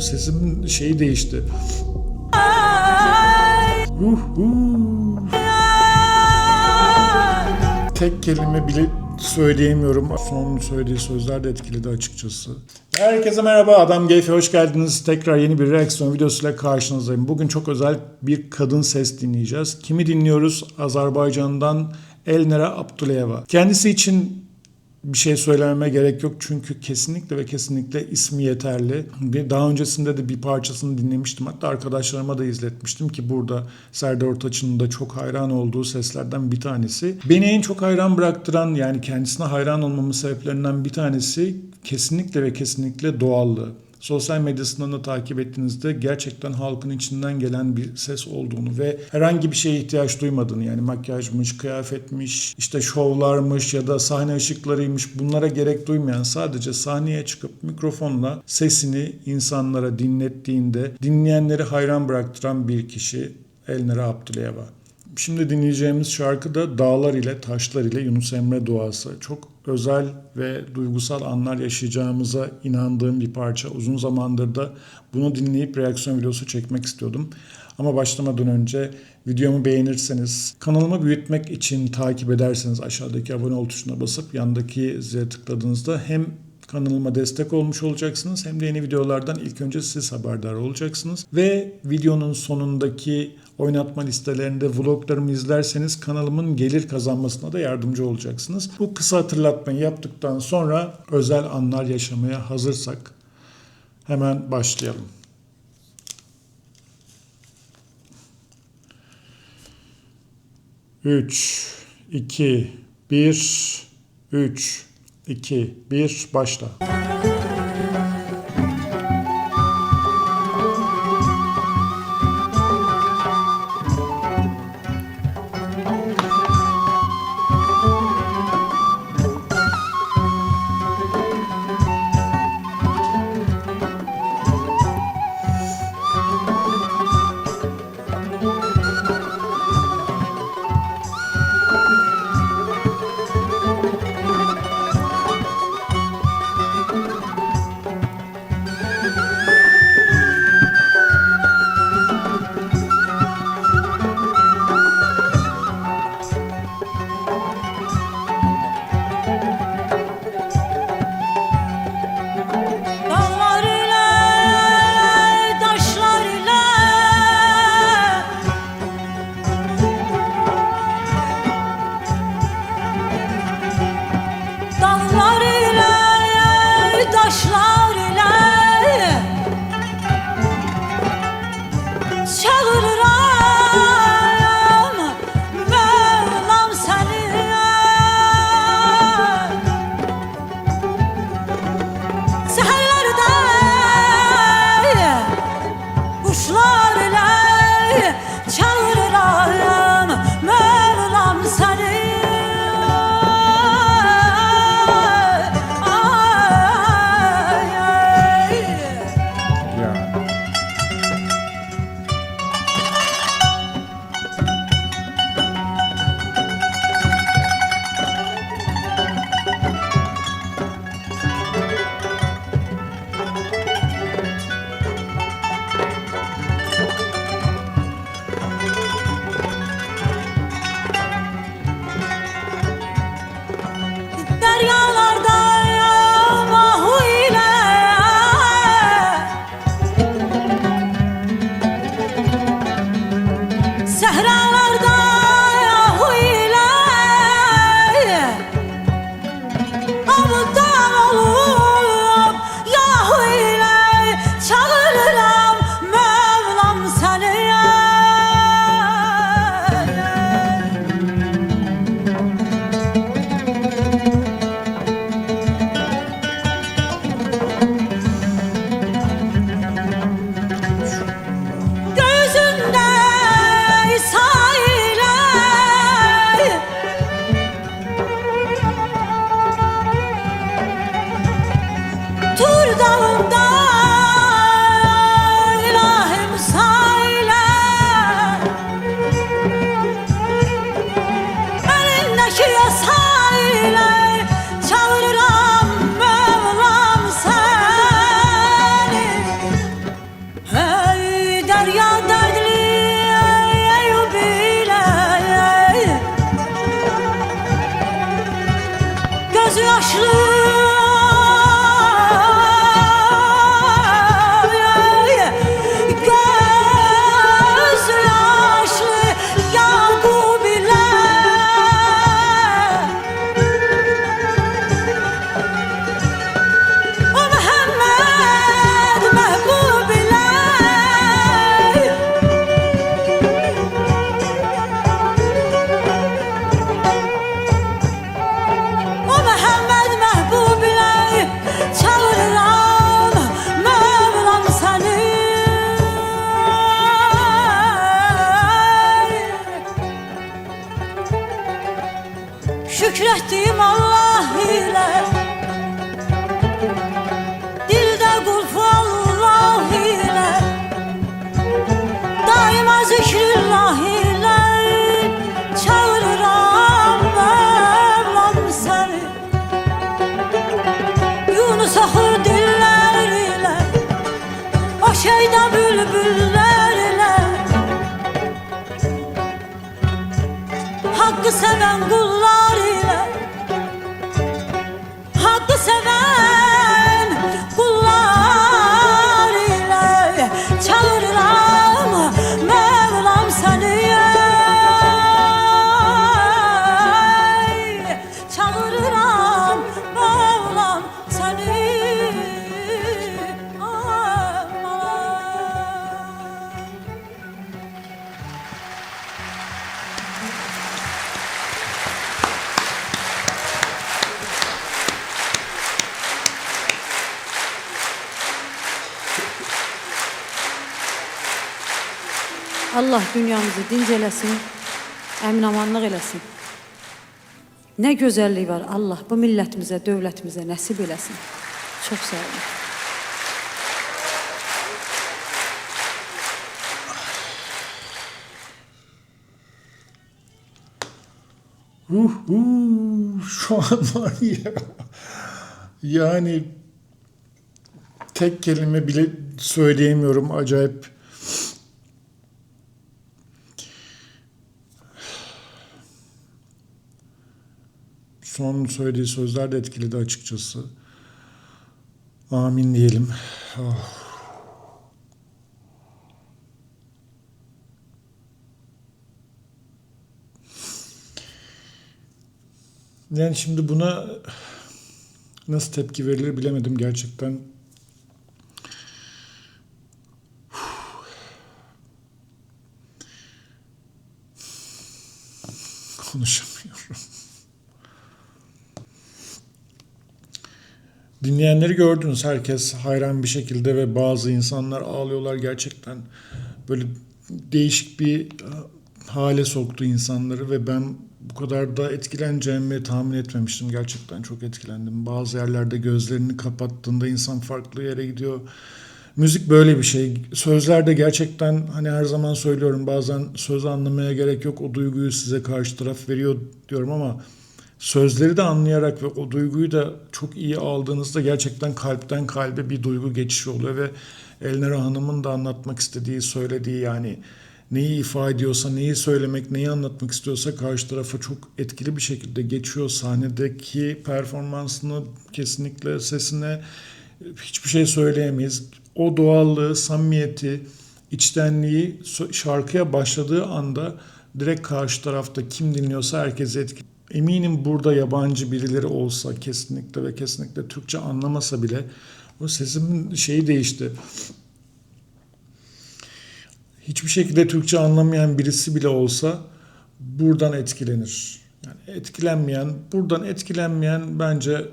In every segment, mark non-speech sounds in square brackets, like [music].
Sesimin şeyi değişti. Uhu. Tek kelime bile söyleyemiyorum. Son söylediği sözler de etkiledi açıkçası. Herkese merhaba. Adam Geyfe hoş geldiniz. Tekrar yeni bir reaksiyon videosuyla karşınızdayım. Bugün çok özel bir kadın ses dinleyeceğiz. Kimi dinliyoruz? Azerbaycan'dan Elnera Abduleyeva. Kendisi için bir şey söylememe gerek yok çünkü kesinlikle ve kesinlikle ismi yeterli. Bir daha öncesinde de bir parçasını dinlemiştim. Hatta arkadaşlarıma da izletmiştim ki burada Serdar Ortaç'ın da çok hayran olduğu seslerden bir tanesi. Beni en çok hayran bıraktıran yani kendisine hayran olmamın sebeplerinden bir tanesi kesinlikle ve kesinlikle doğallığı sosyal medyasından da takip ettiğinizde gerçekten halkın içinden gelen bir ses olduğunu ve herhangi bir şeye ihtiyaç duymadığını yani makyajmış, kıyafetmiş, işte şovlarmış ya da sahne ışıklarıymış bunlara gerek duymayan sadece sahneye çıkıp mikrofonla sesini insanlara dinlettiğinde dinleyenleri hayran bıraktıran bir kişi Elnera Abdüleyeva. Şimdi dinleyeceğimiz şarkı da Dağlar ile Taşlar ile Yunus Emre duası. Çok özel ve duygusal anlar yaşayacağımıza inandığım bir parça. Uzun zamandır da bunu dinleyip reaksiyon videosu çekmek istiyordum. Ama başlamadan önce videomu beğenirseniz, kanalımı büyütmek için takip ederseniz aşağıdaki abone ol tuşuna basıp yandaki zile tıkladığınızda hem kanalıma destek olmuş olacaksınız hem de yeni videolardan ilk önce siz haberdar olacaksınız. Ve videonun sonundaki oynatma listelerinde vloglarımı izlerseniz kanalımın gelir kazanmasına da yardımcı olacaksınız. Bu kısa hatırlatmayı yaptıktan sonra özel anlar yaşamaya hazırsak hemen başlayalım. Üç, iki, bir, üç, iki, bir, başla. sevdalımdan Hakkı seven kullar Allah dünyamızı dincelesin, emin amanlıq eləsin. Ne güzelliği var Allah bu milletimize, devletimize nasip eləsin. Çok sağ olun. Uhu, şu an var ya. Yani tek kelime bile söyleyemiyorum. Acayip son söylediği sözler de etkiledi açıkçası. Amin diyelim. Ah. Yani şimdi buna nasıl tepki verilir bilemedim gerçekten. Konuşamıyorum. Dinleyenleri gördünüz. Herkes hayran bir şekilde ve bazı insanlar ağlıyorlar gerçekten. Böyle değişik bir hale soktu insanları ve ben bu kadar da etkileneceğimi tahmin etmemiştim. Gerçekten çok etkilendim. Bazı yerlerde gözlerini kapattığında insan farklı yere gidiyor. Müzik böyle bir şey. Sözler de gerçekten hani her zaman söylüyorum bazen söz anlamaya gerek yok. O duyguyu size karşı taraf veriyor diyorum ama sözleri de anlayarak ve o duyguyu da çok iyi aldığınızda gerçekten kalpten kalbe bir duygu geçişi oluyor ve Elnera Hanım'ın da anlatmak istediği, söylediği yani neyi ifade ediyorsa, neyi söylemek, neyi anlatmak istiyorsa karşı tarafa çok etkili bir şekilde geçiyor. Sahnedeki performansını kesinlikle sesine hiçbir şey söyleyemeyiz. O doğallığı, samimiyeti, içtenliği şarkıya başladığı anda direkt karşı tarafta kim dinliyorsa herkese etkili. Eminim burada yabancı birileri olsa kesinlikle ve kesinlikle Türkçe anlamasa bile o sesimin şeyi değişti. Hiçbir şekilde Türkçe anlamayan birisi bile olsa buradan etkilenir. Yani etkilenmeyen, buradan etkilenmeyen bence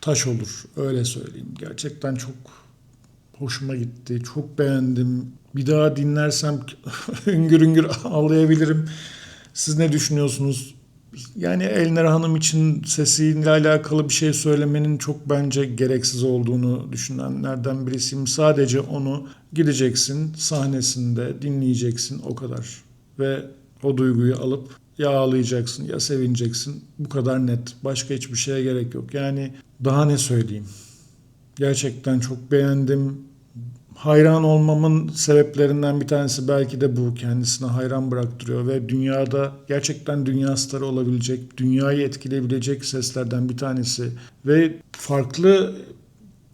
taş olur. Öyle söyleyeyim. Gerçekten çok hoşuma gitti. Çok beğendim. Bir daha dinlersem [laughs] hüngür hüngür ağlayabilirim. Siz ne düşünüyorsunuz? Yani Elner Hanım için sesiyle alakalı bir şey söylemenin çok bence gereksiz olduğunu düşünenlerden birisiyim. Sadece onu gideceksin sahnesinde dinleyeceksin o kadar. Ve o duyguyu alıp ya ağlayacaksın ya sevineceksin. Bu kadar net. Başka hiçbir şeye gerek yok. Yani daha ne söyleyeyim? Gerçekten çok beğendim. Hayran olmamın sebeplerinden bir tanesi belki de bu. Kendisine hayran bıraktırıyor ve dünyada gerçekten dünya starı olabilecek, dünyayı etkileyebilecek seslerden bir tanesi. Ve farklı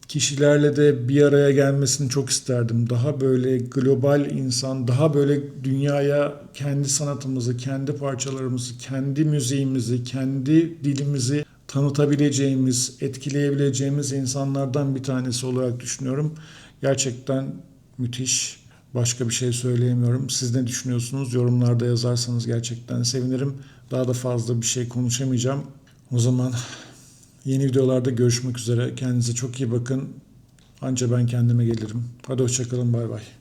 kişilerle de bir araya gelmesini çok isterdim. Daha böyle global insan, daha böyle dünyaya kendi sanatımızı, kendi parçalarımızı, kendi müziğimizi, kendi dilimizi tanıtabileceğimiz, etkileyebileceğimiz insanlardan bir tanesi olarak düşünüyorum. Gerçekten müthiş. Başka bir şey söyleyemiyorum. Siz ne düşünüyorsunuz? Yorumlarda yazarsanız gerçekten sevinirim. Daha da fazla bir şey konuşamayacağım. O zaman yeni videolarda görüşmek üzere. Kendinize çok iyi bakın. Anca ben kendime gelirim. Hadi hoşçakalın. Bay bay.